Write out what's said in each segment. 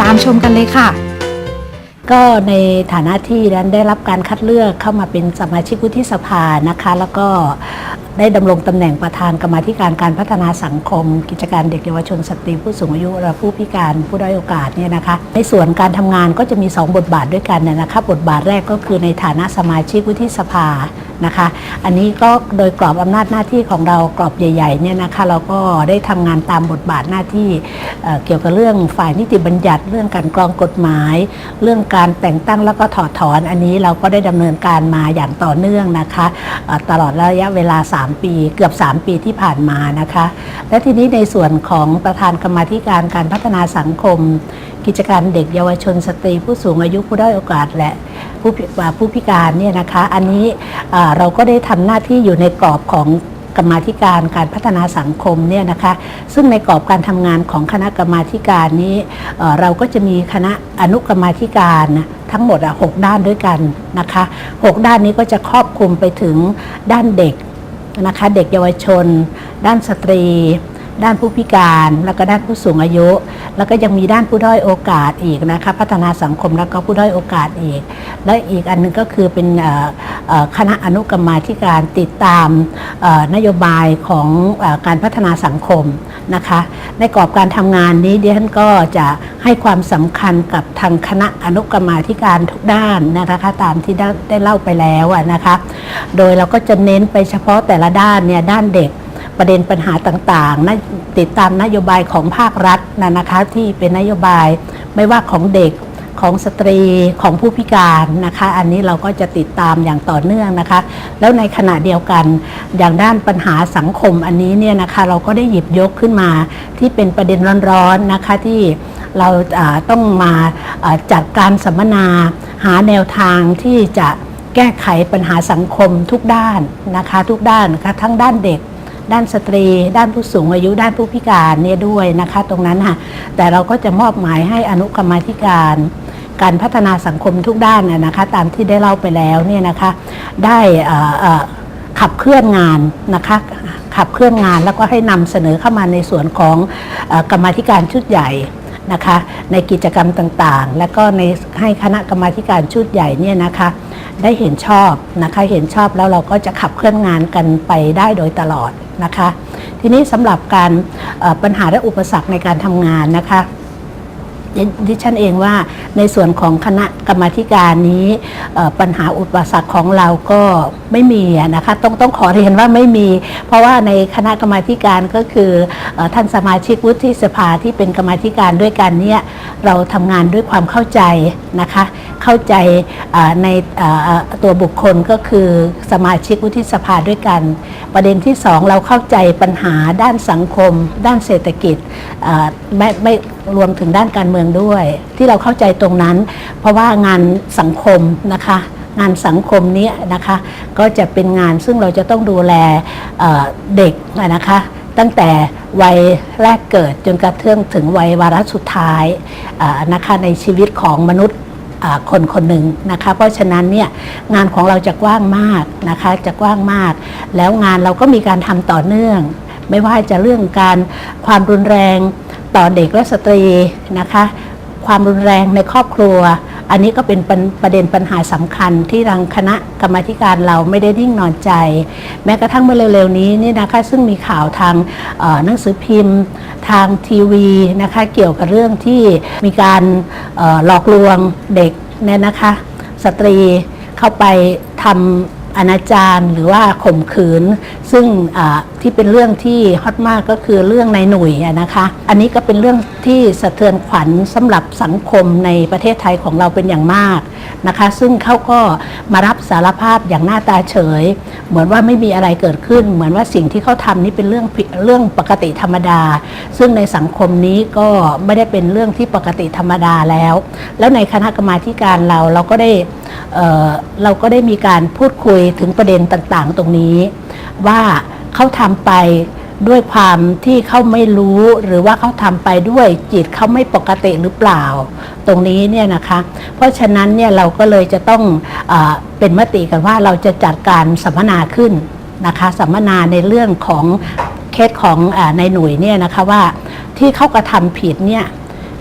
ตามชมกันเลยค่ะ ก็ในฐานะที่นั้นได้รับการคัดเลือกเข้ามาเป็นสมาชิกวุฒิสภานะคะ แล้วก็ได้ดำรงตำแหน่งประธานกรรมาธิการการพัฒนาสังคม กิจการเด็กเยาวชนสตรีผู้สูงอายุและผู้พิการผู้ด้อยโอกาสเนี่ยนะคะ ในส่วนการทำงานก็จะมี 2 บทบาทด้วยกันเนยนะคะบทบาทแรกก็คือในฐานะสมาชิกวุฒิสภานะคะ อันนี้ก็โดยกรอบอำนาจหน้าที่ของเรากรอบใหญ่ๆเนี่ยนะคะเราก็ได้ทำงานตามบทบาทหน้าที่เเกี่ยวกับเรื่องฝ่ายนิติบัญญัติ เรื่องการกรองกฎหมาย เรื่องการการแต่งตั้งแล้วก็ถอดถอนอันนี้เราก็ได้ดำเนินการมาอย่างต่อเนื่องนะคะตลอดระยะเวลา 3 ปีเกือบ 3 ปีที่ผ่านมานะคะ และทีนี้ในส่วนของประธานกรรมธิการการพัฒนาสังคม กิจการเด็กเยาวชนสตรี ผู้สูงอายุผู้ด้อยโอกาสและผู้พิอ่าผู้พิการเนี่ยนะคะ อันนี้เราก็ได้ทำหน้าที่อยู่ในกรอบของ กรรมาธิการการพัฒนาสังคมเนี่ยนะคะซึ่งในกรอบการทำงานของคณะกรรมาธิการนี้เราก็จะมีคณะอนุกรรมาธิการทั้งหมดอะหกด้านด้วยกันนะคะหกด้านนี้ก็จะครอบคลุมไปถึงด้านเด็กนะคะเด็กเยาวชน ด้านสตรี ด้านผู้พิการ แล้วก็ด้านผู้สูงอายุ แล้วก็ยังมีด้านผู้ด้อยโอกาสอีกนะคะพัฒนาสังคมแล้วก็ผู้ด้อยโอกาสอีก และอีกอันหนึงก็คือเป็นคณะอนุกรรมาธิการติดตามนโยบายของอการพัฒนาสังคมนะคะในกรอบการทำงานนี้ดิฉันก็จะให้ความสำคัญกับทางคณะอนุกรรมาธิการทุกด้านนะคะตามที่ได้เล่าไปแล้วนะคะโดยเราก็จะเน้นไปเฉพาะแต่ละด้านเนี่ยด้านเด็ก ประเด็นปัญหาต่างๆนะติดตามนโยบายของภาครัฐนะนะคะที่เป็นนโยบายไม่ว่าของเด็กของสตรีของผู้พิการนะคะ อันนี้เราก็จะติดตามอย่างต่อเนื่องนะคะ แล้วในขณะเดียวกันอย่างด้านปัญหาสังคมอันนี้เนี่ยนะคะ เราก็ได้หยิบยกขึ้นมาที่เป็นประเด็นร้อนๆนะคะที่เราต้องมาอ่าจัดการสัมมนา หาแนวทางที่จะแก้ไขปัญหาสังคมทุกด้านนะคะ ทุกด้านนะคะทั้งด้านเด็ก ด้านสตรี ด้านผู้สูงอายุ ด้านผู้พิการเนี่ยด้วยนะคะ ตรงนั้นค่ะแต่เราก็จะมอบหมายให้อนุกรรมาธิการ การพัฒนาสังคมทุกด้านนะคะ ตามที่ได้เล่าไปแล้วเนี่ยนะคะได้ขับเคลื่อนงานนะคะขับเคลื่อนงานแล้วก็ให้นำเสนอเข้ามาในส่วนของอกรรมธิการชุดใหญ่นะคะในกิจกรรมต่างๆ และก็ในให้คณะกรรมาธิการชุดใหญ่เนี่ยนะคะได้เห็นชอบนะคะเห็นชอบแล้วเราก็จะขับเคลื่อนงานกันไปได้โดยตลอด นะคะ ทีนี้สำหรับการปัญหาและอุปสรรคในการทำงานนะคะ ดิฉันเองว่าในส่วนของคณะกรรมาการนี้ปัญหาอุปสรรคของเราก็ไม่มีนะคะต้องต้องขอเรียนว่าไม่มี เพราะว่าในคณะกรรมาการก็คืออท่านสมาชิกวุฒิสภาที่เป็นกรรมาการด้วยกันเนี่ยเราทำงานด้วยความเข้าใจนะคะเข้าใจในตัวบุคคลก็คือสมาชิกวุฒิสภาด้วยกัน ประเด็นที่สองเราเข้าใจปัญหาด้านสังคม ด้านเศรษฐกิจไม่ไม่รวมถึงด้านการเมืองด้วย ที่เราเข้าใจตรงนั้น เพราะว่างานสังคมนะคะ งานสังคมนี้นะคะ ก็จะเป็นงานซึ่งเราจะต้องดูแลเเด็กนะคะ ตั้งแต่วัยแรกเกิดจนกระทั่งถึงวัยวาระสุดท้ายนะคะในชีวิตของมนุษย์คนคนหนึ่งนะคะ เพราะฉะนั้นเนี่ยงานของเราจะกว้างมากนะคะจะกว้างมาก แล้วงานเราก็มีการทำต่อเนื่อง ไม่ว่าจะเรื่องการความรุนแรง ต่อเด็กและสตรีนะคะ ความรุนแรงในครอบครัว อันนี้ก็เป็นประเด็นปัญหาสำคัญที่ทางคณะกรรมธิการเราไม่ได้นิ่งนอนใจ แม้กระทั่งเมื่อเร็วๆนี้นี่นะคะซึ่งมีข่าวทางหนังสือพิมพ์ ทางทีวีนะคะเกี่ยวกับเรื่องที่มีการหลอกลวงเด็กเนี่ยนะคะสตรีเข้าไปทำอนาจารหรือว่าข่มขืน ซึ่ง ที่เป็นเรื่องที่ฮอตมากก็คือเรื่องในหนุ่ยนะคะ อันนี้ก็เป็นเรื่องที่สะเทือนขวัญสำหรับสังคมในประเทศไทยของเราเป็นอย่างมากนะคะ ซึ่งเขาก็มารับสารภาพอย่างหน้าตาเฉย เหมือนว่าไม่มีอะไรเกิดขึ้น เหมือนว่าสิ่งที่เขาทำนี่เป็นเรื่องเรื่องปกติธรรมดา ซึ่งในสังคมนี้ก็ไม่ได้เป็นเรื่องที่ปกติธรรมดาแล้ว แล้วในคณะกรรมาการเราเราก็ได้เเราก็ได้มีการพูดคุยถึงประเด็นต่างๆ ตรงนี้ว่า เขาทำไปด้วยความที่เขาไม่รู้หรือว่าเขาทำไปด้วยจิตเขาไม่ปกติหรือเปล่า ตรงนี้เนี่ยนะคะ เพราะฉะนั้นเนี่ยเราก็เลยจะต้องเอเป็นมติกันว่าเราจะจัดการสัมมนาขึ้นนะคะสัมมนาในเรื่องของเคสของอในหน่วยเนี่ยนะคะว่าที่เขากระทำผิดเนี่ย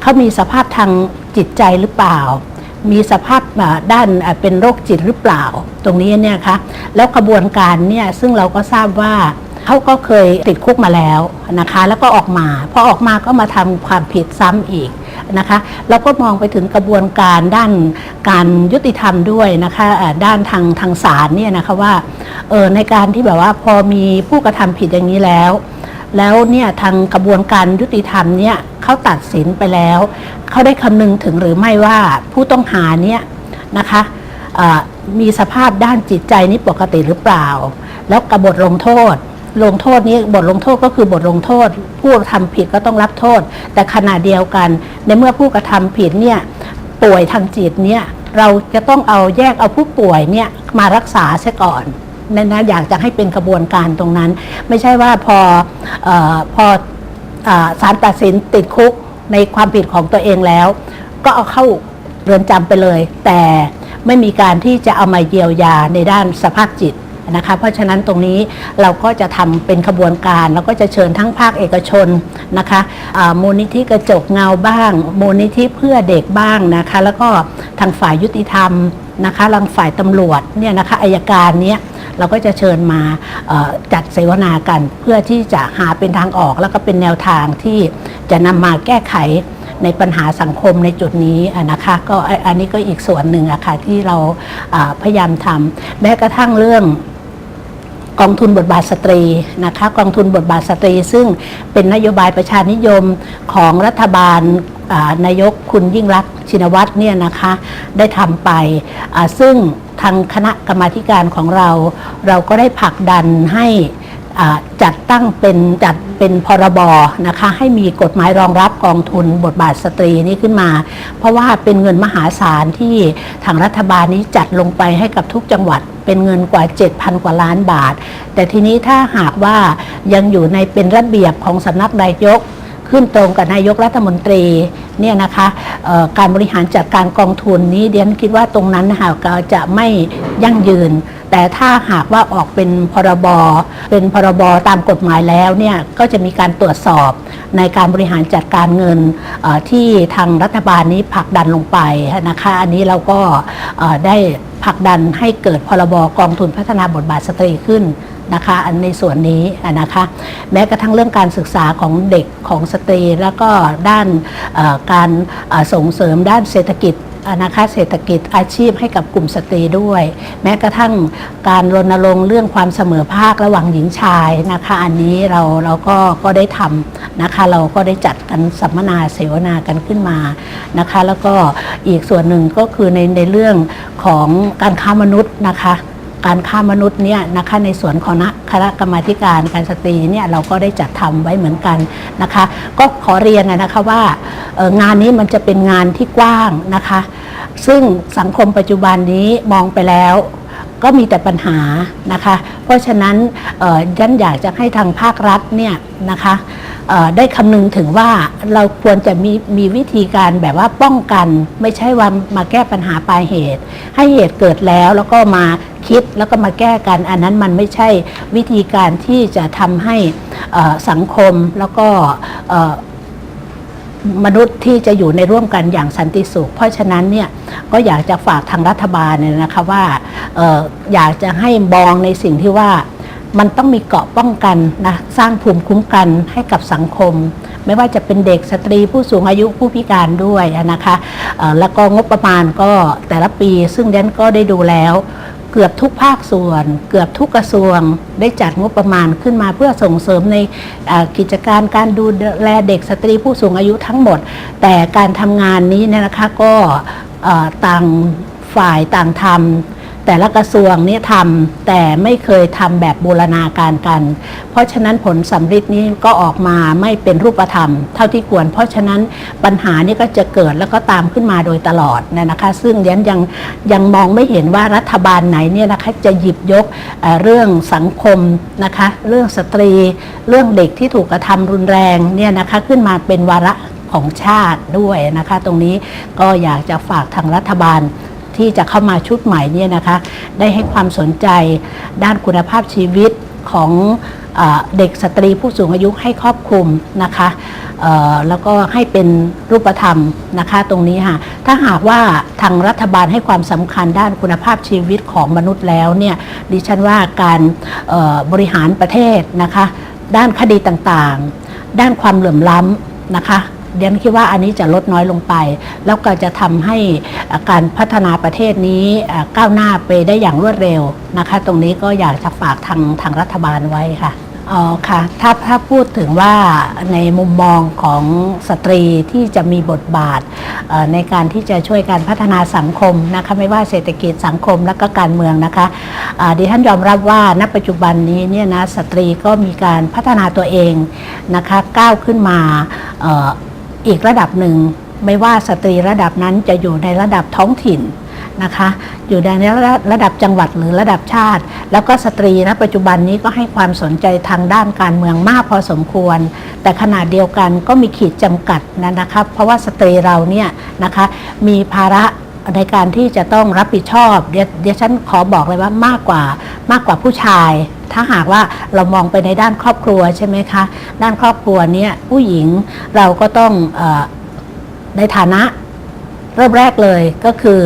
เขามีสภาพทางจิตใจหรือเปล่า มีสภาพด้านเป็นโรคจิตหรือเปล่า ตรงนี้เนี่ยคะแล้วกระบวนการเนี่ยซึ่งเราก็ทราบว่า เขาก็เคยติดคุกมาแล้วนะคะ แล้วก็ออกมาพอออกมาก็มาทำความผิดซ้ำอีกนะคะเราก็มองไปถึงกระบวนการด้านการยุติธรรมด้วยนะคะด้านทางทางศาลเนี่ยนะคะว่าเออในการที่แบบว่าพอมีผู้กระทำผิดอย่างนี้แล้ว แล้วเนี่ยทางกระบวนการยุติธรรมเนี่ยเขาตัดสินไปแล้วเขาได้คำนึงถึงหรือไม่ว่าผู้ต้องหาเนี่ยนะคะมีสภาพด้านจิตใจนี้ปกติหรือเปล่า แล้วกระบทลงโทษ ลงโทษนี้บทลงโทษก็คือบทลงโทษ ผู้ทำผิดก็ต้องรับโทษ แต่ขณะเดียวกัน ในเมื่อผู้กระทำผิดเนี่ยป่วยทางจิตเนี่ยเราจะต้องเอาแยกเอาผู้ป่วยเนี่ยมารักษาเสียก่อนนั่นนะอยากจะให้เป็นกระบวนการตรงนั้น ไม่ใช่ว่าพอออพออาศาลตัดสินติดคุกในความผิดของตัวเองแล้ว ก็เอาเข้าเรือนจำไปเลย แต่ไม่มีการที่จะเอามาเยียวยาในด้านสภาพจิต นะคะเพราะฉะนั้นตรงนี้เราก็จะทำเป็นขบวนการแล้วก็จะเชิญทั้งภาคเอกชนนะคะอ่ามูลนิธิกระจกเงาบ้าง มูลนิธิเพื่อเด็กบ้างนะคะแล้วก็ทางฝ่ายยุติธรรมนะคะทางฝ่ายตำรวจเนี่ยนะคะอายการเนี้ยเราก็จะเชิญมาจัดเสวนากัน เพื่อที่จะหาเป็นทางออก แล้วก็เป็นแนวทางที่จะนำมาแก้ไขในปัญหาสังคมในจุดนี้นะคะก็อันนี้ก็อีกส่วนหนึ่งอะค่ะที่เราพยายามทำแม้กระทั่งเรื่อง กองทุนบทบาทสตรีนะคะกองทุนบทบาทสตรี ซึ่งเป็นนโยบายประชานิยมของรัฐบาลนายกคุณยิ่งรักชินวัตรเนี่ยนะคะได้ทำไป ซึ่งทางคณะกรรมาการของเรา เราก็ได้ผลักดันให้ จัดตั้งเป็นจัดเป็นพรบนะคะให้มีกฎหมายรองรับกองทุนบทบาทสตรีนี้ขึ้นมา เพราะว่าเป็นเงินมหาศาลที่ทางรัฐบาลนี้จัดลงไปให้กับทุกจังหวัดเป็นเงินกว่า 7,000 กว่าล้านบาท แต่ทีนี้ถ้าหากว่ายังอยู่ในเป็นระเบียบของสำนักนายก ขึ้นตรงกับนายกรัฐมนตรีเนี่ยนะคะการบริหารจัดการกองทุนนี้เดียนคิดว่าตรงนั้นนะคะก็จะไม่ยั่งยืน แต่ถ้าหากว่าออกเป็นพรบเป็นพรบตามกฎหมายแล้วเนี่ยก็จะมีการตรวจสอบในการบริหารจัดการเงินที่ทางรัฐบาลนี้ผลักดันลงไปนะคะอันนี้เราก็ได้ผลักดันให้เกิดพรบกองทุนพัฒนาบทบาทสตรีขึ้น นะคะอันในส่วนนี้นะคะแม้กระทั่งเรื่องการศึกษาของเด็กของสตรี แล้วก็ด้านการส่งเสริมด้านเศรษฐกิจนะคะเศรษฐกิจอาชีพให้กับกลุ่มสตรีด้วย แม้กระทั่งการรณรงค์เรื่องความเสมอภาคระหว่างหญิงชายนะคะอันนี้เราเราก็ก็ได้ทำนะคะเราก็ได้จัดกันสัมมนาเสวนากันขึ้นมานะคะแล้วก็อีกส่วนหนึ่งก็คือในในเรื่องของการค้ามนุษย์นะคะ การฆ่ามนุษย์เนี่ยนะคะในส่วนของคณะกรรมาธิการการสตรีเนี่ยเราก็ได้จัดทำไว้เหมือนกันนะคะ ก็ขอเรียนนะคะว่างานนี้มันจะเป็นงานที่กว้างนะคะ ซึ่งสังคมปัจจุบันนี้มองไปแล้วก็มีแต่ปัญหานะคะ เพราะฉะนั้นยันอยากจะให้ทางภาครัฐเนี่ยนะคะได้คำนึงถึงว่าเราควรจะมีมีวิธีการแบบว่าป้องกัน ไม่ใช่ว่ามาแก้ปัญหาปลายเหตุ ให้เหตุเกิดแล้วแล้วก็มา คิดแล้วก็มาแก้กันอันนั้นมันไม่ใช่วิธีการที่จะทำให้สังคมแล้วก็มนุษย์ที่จะอยู่ในร่วมกันอย่างสันติสุข เพราะฉะนั้นเนี่ยก็อยากจะฝากทางรัฐบาลเนี่ยนะคะว่าอออยากจะให้มองในสิ่งที่ว่ามันต้องมีเกาะป้องกันนะสร้างภูมิคุ้มกันให้กับสังคม ไม่ว่าจะเป็นเด็กสตรีผู้สูงอายุผู้พิการด้วยนะคะแล้วก็งบประมาณก็แต่ละปี ซึ่งแดนก็ได้ดูแล้ว เกือบทุกภาคส่วน เกือบทุกกระทรวงได้จัดงบประมาณขึ้นมาเพื่อส่งเสริมในกิจการการดูแลเด็กสตรีผู้สูงอายุทั้งหมด แต่การทำงานนี้เนี่ยนะคะก็ต่างฝ่ายต่างทำ แต่ละกระทรวงเนี่ยทำแต่ไม่เคยทำแบบบูรณาการกัน เพราะฉะนั้นผลสำฤทธิ์นี้ก็ออกมาไม่เป็นรูปธรรม เท่าที่ควร เพราะฉะนั้นปัญหานี้ก็จะเกิดแล้วก็ตามขึ้นมาโดยตลอดนะคะ ซึ่งเดียนยังยังมองไม่เห็นว่ารัฐบาลไหนเนี่ยนะคะจะหยิบยกเเรื่องสังคมนะคะเรื่องสตรีเรื่องเด็กที่ถูกกระทำรุนแรงเนี่ยนะคะขึ้นมาเป็นวาระของชาติด้วยนะคะ ตรงนี้ก็อยากจะฝากทางรัฐบาล ที่จะเข้ามาชุดใหม่เนี่ยนะคะได้ให้ความสนใจด้านคุณภาพชีวิตของเอ่อเด็กสตรีผู้สูงอายุให้ครอบคลุมนะคะแล้วก็ให้เป็นรูปธรรมนะคะตรงนี้ค่ะถ้าหากว่าทางรัฐบาลให้ความสำคัญด้านคุณภาพชีวิตของมนุษย์แล้วเนี่ยดิฉันว่าการบริหารประเทศนะคะด้านคดีต่างๆ ด้านความเหลื่อมล้ำนะคะ เดียนคิดว่าอันนี้จะลดน้อยลงไป แล้วก็จะทำให้การพัฒนาประเทศนี้ก้าวหน้าไปได้อย่างรวดเร็วนะคะ ตรงนี้ก็อยากจะฝากทางทางรัฐบาลไว้ค่ะอ๋อค่ะถ้าถ้าพูดถึงว่าในมุมมองของสตรีที่จะมีบทบาทในการที่จะช่วยการพัฒนาสังคมนะคะไม่ว่าเศรษฐกิจสังคมและก็การเมืองนะคะดิฉันยอมรับว่าณปัจจุบันนี้เนี่ยนะสตรีก็มีการพัฒนาตัวเองนะคะก้าวขึ้นมา อีกระดับหนึ่ง ไม่ว่าสตรีระดับนั้นจะอยู่ในระดับท้องถิ่นนะคะ อยู่ในระระดับจังหวัดหรือระดับชาติ แล้วก็สตรีณปัจจุบันนี้ก็ให้ความสนใจทางด้านการเมืองมากพอสมควร แต่ขนาดเดียวกันก็มีขีดจำกัดนะนะคะเพราะว่าสตรีเราเนี่ยนะคะมีภาระ ในการที่จะต้องรับผิดชอบเดี๋ยวฉันขอบอกเลยว่ามากกว่ามากกว่าผู้ชาย ถ้าหากว่าเรามองไปในด้านครอบครัวใช่ไหมคะ ด้านครอบครัวเนี่ยผู้หญิงเราก็ต้องออในฐานะเริ่มแรกเลยก็คือ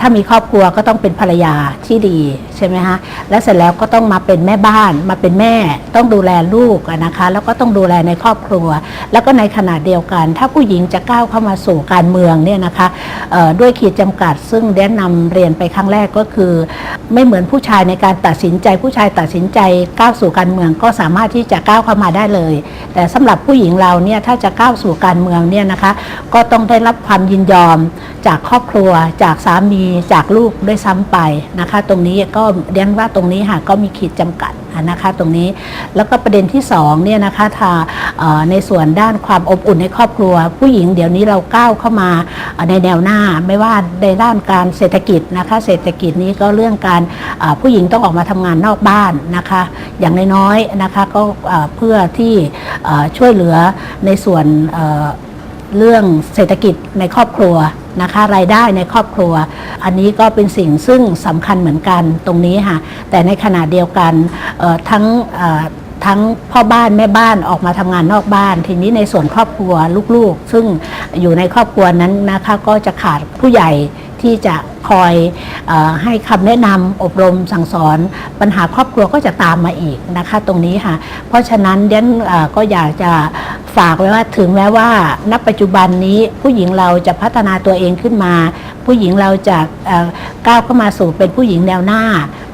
ถ้ามีครอบครัวก็ต้องเป็นภรรยาที่ดีใช่ไหมคะและเสร็จแล้วก็ต้องมาเป็นแม่บ้านมาเป็นแม่ ต้องดูแลลูกนะคะแล้วก็ต้องดูแลในครอบครัว แล้วก็ในขณะเดียวกัน ถ้าผู้หญิงจะก้าวเข้ามาสู่การเมืองเนี่ยนะคะด้วยขีดจำกัด ซึ่งเดนนำเรียนไปครั้งแรกก็คือ ไม่เหมือนผู้ชายในการตัดสินใจ ผู้ชายตัดสินใจก้าวสู่การเมืองก็สามารถที่จะก้าวเข้ามาได้เลย แต่สำหรับผู้หญิงเราเนี่ยถ้าจะก้าวสู่การเมืองเนี่ยนะคะก็ต้องได้รับความยินยอม จากครอบครัว จากสามีจากลูกด้วยซ้ำไปนะคะ ตรงนี้ก็เรียนว่าตรงนี้ค่ะก็มีขีดจำกัดนะคะตรงนี้แล้วก็ประเด็นที่สองเนี่ยนะคะถ้าในส่วนด้านความอบอุ่นในครอบครัว ผู้หญิงเดี๋ยวนี้เราก้าวเข้ามาในแนวหน้าไม่ว่าในด้านการเศรษฐกิจนะคะเศรษฐกิจนี้ก็เรื่องการผู้หญิงต้องออกมาทำงานนอกบ้านนะคะอย่างน้อยๆนะคะก็เพื่อที่ช่วยเหลือในส่วน เรื่องเศรษฐกิจในครอบครัวนะคะรายได้ในครอบครัว อันนี้ก็เป็นสิ่งซึ่งสำคัญเหมือนกันตรงนี้ค่ะแต่ในขณะเดียวกันทั้งทั้งพ่อบ้านแม่บ้านออกมาทำงานนอกบ้าน ทีนี้ในส่วนครอบครัวลูกๆ ซึ่งอยู่ในครอบครัวนั้นนะคะก็จะขาดผู้ใหญ่ที่จะคอยอให้คำแนะนำอบรมสั่งสอนปัญหาครอบครัวก็จะตามมาอีกนะคะ ตรงนี้ค่ะ เพราะฉะนั้นเดนก็อยากจะ ฝากไว้ว่าถึงแม้ว่าณปัจจุบันนี้ผู้หญิงเราจะพัฒนาตัวเองขึ้นมา ผู้หญิงเราจะก้าวเข้ามาสู่เป็นผู้หญิงแนวหน้า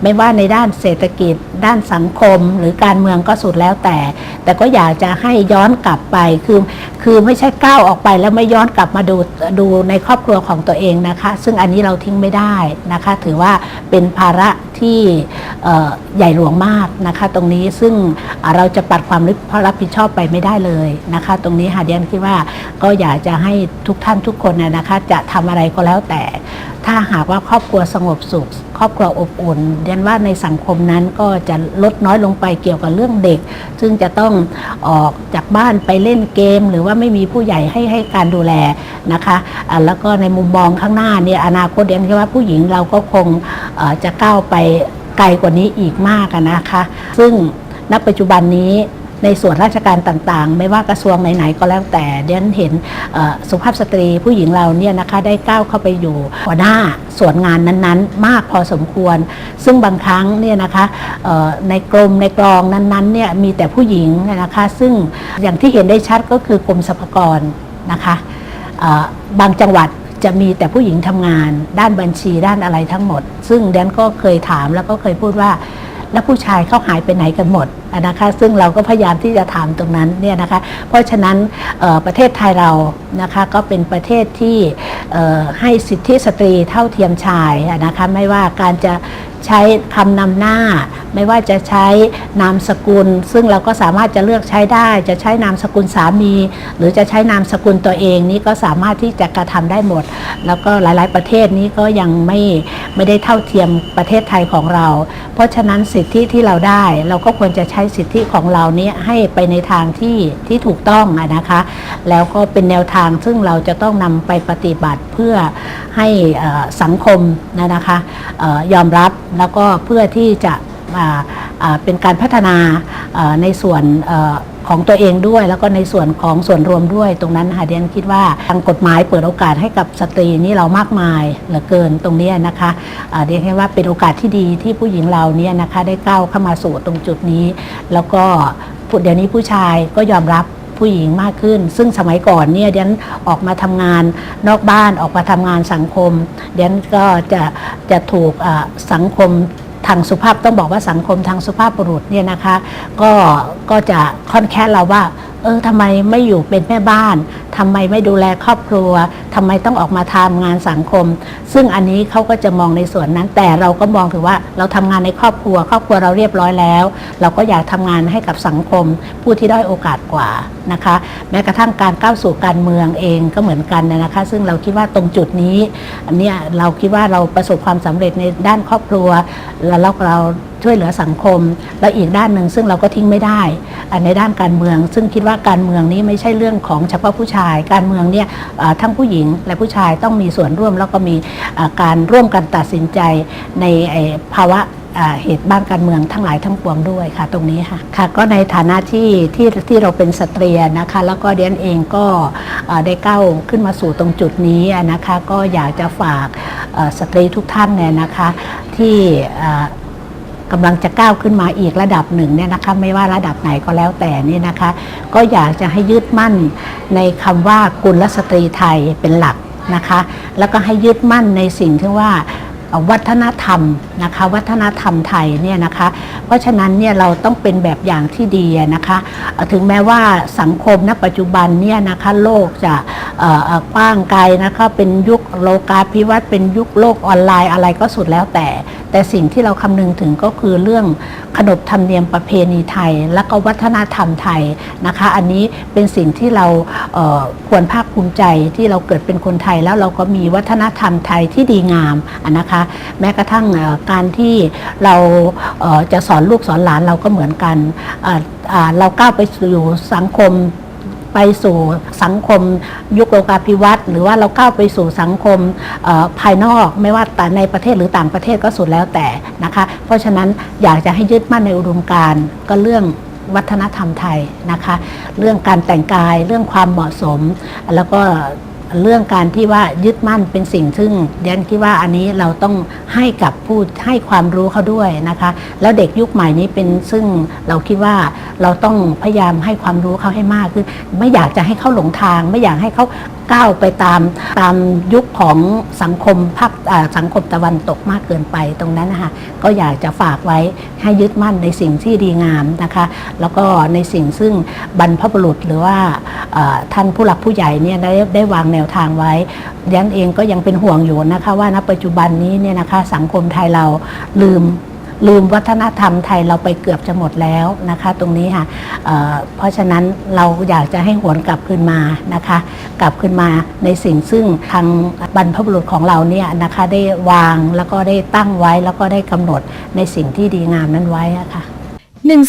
ไม่ว่าในด้านเศรษฐกิจ ด้านสังคม หรือการเมืองก็สุดแล้วแต่ แต่ก็อยากจะให้ย้อนกลับไปคือคือไม่ใช่ก้าวออกไปแล้วไม่ย้อนกลับมาดูดูในครอบครัวของตัวเองนะคะ ซึ่งอันนี้เราทิ้งไม่ได้นะคะ ถือว่าเป็นภาระ ที่ใหญ่หลวงมากนะคะ ตรงนี้ซึ่งเราจะปัดความรับผิดชอบไปไม่ได้เลยนะคะ ตรงนี้หาเดียนคิดว่าก็อยากจะให้ทุกท่านทุกคนนะคะ จะทำอะไรก็แล้วแต่ ถ้าหากว่าครอบครัวสงบสุข ครอบครัวอบอุ่นเรียนว่าในสังคมนั้นก็จะลดน้อยลงไปเกี่ยวกับเรื่องเด็ก ซึ่งจะต้องออกจากบ้านไปเล่นเกม หรือว่าไม่มีผู้ใหญ่ให้ให้การดูแลนะคะแล้วก็ในมุมมองข้างหน้าเนี่ยอนาคตเรียนคิดว่าผู้หญิงเราก็คงจะก้าวไปไกลกว่านี้อีกมากนะคะ ซึ่งณปัจจุบันนี้ในส่วนราชการต่างๆ ไม่ว่ากระทรวงไหนๆก็แล้วแต่เดนเห็นเอ่อสุภาพสตรีผู้หญิงเราเนี่ยนะคะได้ก้าวเข้าไปอยู่หัวหน้าส่วนงานนั้นๆ มากพอสมควร ซึ่งบางครั้งเนี่ยนะคะในกรมในกรองนั้นๆเนี่ยมีแต่ผู้หญิงนะคะซึ่งอย่างที่เห็นได้ชัดก็คือกรมสรรพากรนะคะบางจังหวัด จะมีแต่ผู้หญิงทำงาน ด้านบัญชีด้านอะไรทั้งหมด ซึ่งแดนก็เคยถามแล้วก็เคยพูดว่า แล้วผู้ชายเขาหายไปไหนกันหมดนะคะ ซึ่งเราก็พยายามที่จะถามตรงนั้นเนี่ยนะคะ เพราะฉะนั้นประเทศไทยเรานะคะก็เป็นประเทศที่ให้สิทธิสตรีเท่าเทียมชายนะคะไม่ว่าการจะ ใช้คำนำหน้า ไม่ว่าจะใช้นามสกุล ซึ่งเราก็สามารถจะเลือกใช้ได้ จะใช้นามสกุลสามี หรือจะใช้นามสกุลตัวเองนี่ก็สามารถที่จะกระทำได้หมด แล้วก็หลาย ๆ ประเทศนี้ก็ยังไม่ไม่ได้เท่าเทียมประเทศไทยของเรา เพราะฉะนั้นสิทธิที่เราได้ เราก็ควรจะใช้สิทธิของเรานี้ให้ไปในทางที่ที่ถูกต้องนะคะ แล้วก็เป็นแนวทางซึ่งเราจะต้องนำไปปฏิบัติเพื่อให้สังคมนะนะคะออยอมรับแล้วก็เพื่อที่จะเป็นการพัฒนาในส่วนอของตัวเองด้วย แล้วก็ในส่วนของส่วนรวมด้วย ตรงนั้นค่ะเดียนคิดว่าทางกฎหมายเปิดโอกาสให้กับสตรีนี่เรามากมายเหลือเกินตรงนี้นะคะเดียนคิดว่าเป็นโอกาสที่ดีที่ผู้หญิงเราเนี่ยนะคะได้ก้าวเข้ามาสู่ตรงจุดนี้ แล้วก็เดี๋ยวนี้ผู้ชายก็ยอมรับ ผู้หญิงมากขึ้น ซึ่งสมัยก่อนเนี่ยเดนออกมาทำงานนอกบ้านออกมาทำงานสังคมเดนก็จะจะถูกสังคมทางสุภาพต้องบอกว่าสังคมทางสุภาพบุรุษเนี่ยนะคะ ก็ก็จะค่อนแค่เราว่า เออทำไมไม่อยู่เป็นแม่บ้านทำไมไม่ดูแลครอบครัวทำไมต้องออกมาทำงานสังคม ซึ่งอันนี้เขาก็จะมองในส่วนนั้น แต่เราก็มองถือว่าเราทำงานในครอบครัว ครอบครัวเราเรียบร้อยแล้ว เราก็อยากทำงานให้กับสังคม ผู้ที่ได้อยโอกาสกว่านะคะ แม้กระทั่งการก้าวสู่การเมืองเองก็เหมือนกันนะคะ ซึ่งเราคิดว่าตรงจุดนี้อันเนี้ยเราคิดว่าเราประสบความสำเร็จในด้านครอบครัว แล้วเราช่วยเหลือสังคม และอีกด้านหนึ่งซึ่งเราก็ทิ้งไม่ได้ในด้านการเมือง ซึ่งคิดว่าการเมืองนี้ไม่ใช่เรื่องของเฉพาะผู้ชาย การเมืองเนี่ยทั้งผู้หญิงและผู้ชายต้องมีส่วนร่วม แล้วก็มีการร่วมกันตัดสินใจในภาวะเหตุบ้านการเมืองทั้งหลายทั้งปวงด้วยค่ะ ตรงนี้ค่ะค่ะ ก็ในฐานะที่ที่ที่เราเป็นสตรีนะคะ แล้วก็เดียนเองก็ได้ก้าวขึ้นมาสู่ตรงจุดนี้นะคะ ก็อยากจะฝากสตรีทุกท่านเนี่ยนะคะ ที่ อ่ากำลังจะก้าวขึ้นมาอีกระดับหนึ่งเนี่ยนะคะไม่ว่าระดับไหนก็แล้วแต่เนี่ยนะคะ ก็อยากจะให้ยึดมั่นในคำว่ากุลสตรีไทยเป็นหลักนะคะ แล้วก็ให้ยึดมั่นในสิ่งที่ว่าวัฒนธรรมนะคะวัฒนธรรมไทยเนี่ยนะคะเพราะฉะนั้นเนี่ยเราต้องเป็นแบบอย่างที่ดีนะคะถึงแม้ว่าสังคมณปัจจุบันเนี่ยนะคะโลกจะกว้างไกลนะคะเป็นยุคโลกาภิวัตน์เป็นยุคโลกออนไลน์อะไรก็สุดแล้วแต่ แต่สิ่งที่เราคำนึงถึงก็คือเรื่องขนบธรรมเนียมประเพณีไทย และก็วัฒนธรรมไทยนะคะ อันนี้เป็นสิ่งที่เราเควรภาคภูมิใจที่เราเกิดเป็นคนไทยแล้วเราก็มีวัฒนธรรมไทยที่ดีงามนะคะ แม้กระทั่งการที่เราเจะสอนลูกสอนหลานเราก็เหมือนกันอ่าเราก้าวไปสู่สังคม ไปสู่สังคมยุคโลกาภิวัตน์หรือว่าเราก้าวไปสู่สังคมภายนอก ไม่ว่าแต่ในประเทศหรือต่างประเทศก็สุดแล้วแต่นะคะ เพราะฉะนั้นอยากจะให้ยึดมั่นในอุดมการณ์ก็เรื่องวัฒนธรรมไทยนะคะ เรื่องการแต่งกายเรื่องความเหมาะสมแล้วก็ เรื่องการที่ว่ายึดมั่นเป็นสิ่งซึ่งเดียนคิดว่าอันนี้เราต้องให้กับผู้ให้ความรู้เขาด้วยนะคะ แล้วเด็กยุคใหม่นี้เป็นซึ่งเราคิดว่าเราต้องพยายามให้ความรู้เขาให้มากขึ้นไม่อยากจะให้เขาหลงทาง ไม่อยากให้เขาก้าวไปตามตามยุคของสังคมภาคสังคมตะวันตกมากเกินไปตรงนั้นนะคะก็อยากจะฝากไว้ให้ยึดมั่นในสิ่งที่ดีงามนะคะ แล้วก็ในสิ่งซึ่งบรรพบุรุษหรือว่าท่านผู้หลักผู้ใหญ่เนี่ยได้ได้วางแนววทางไว้ยันเองก็ยังเป็นห่วงอยู่นะคะว่าณปัจจุบันนี้เนี่ยนะคะสังคมไทยเราลืมลืมวัฒนธรรมไทยเราไปเกือบจะหมดแล้วนะคะ ตรงนี้ค่ะเเพราะฉะนั้นเราอยากจะให้หวนกลับคืนมานะคะ กลับคืนมาในสิ่งซึ่งทางบรรพบุรุษของเราเนี่ยนะคะได้วางแล้วก็ได้ตั้งไว้แล้วก็ได้กำหนดในสิ่งที่ดีงามนั้นไว้ะค่ะหนึ่ง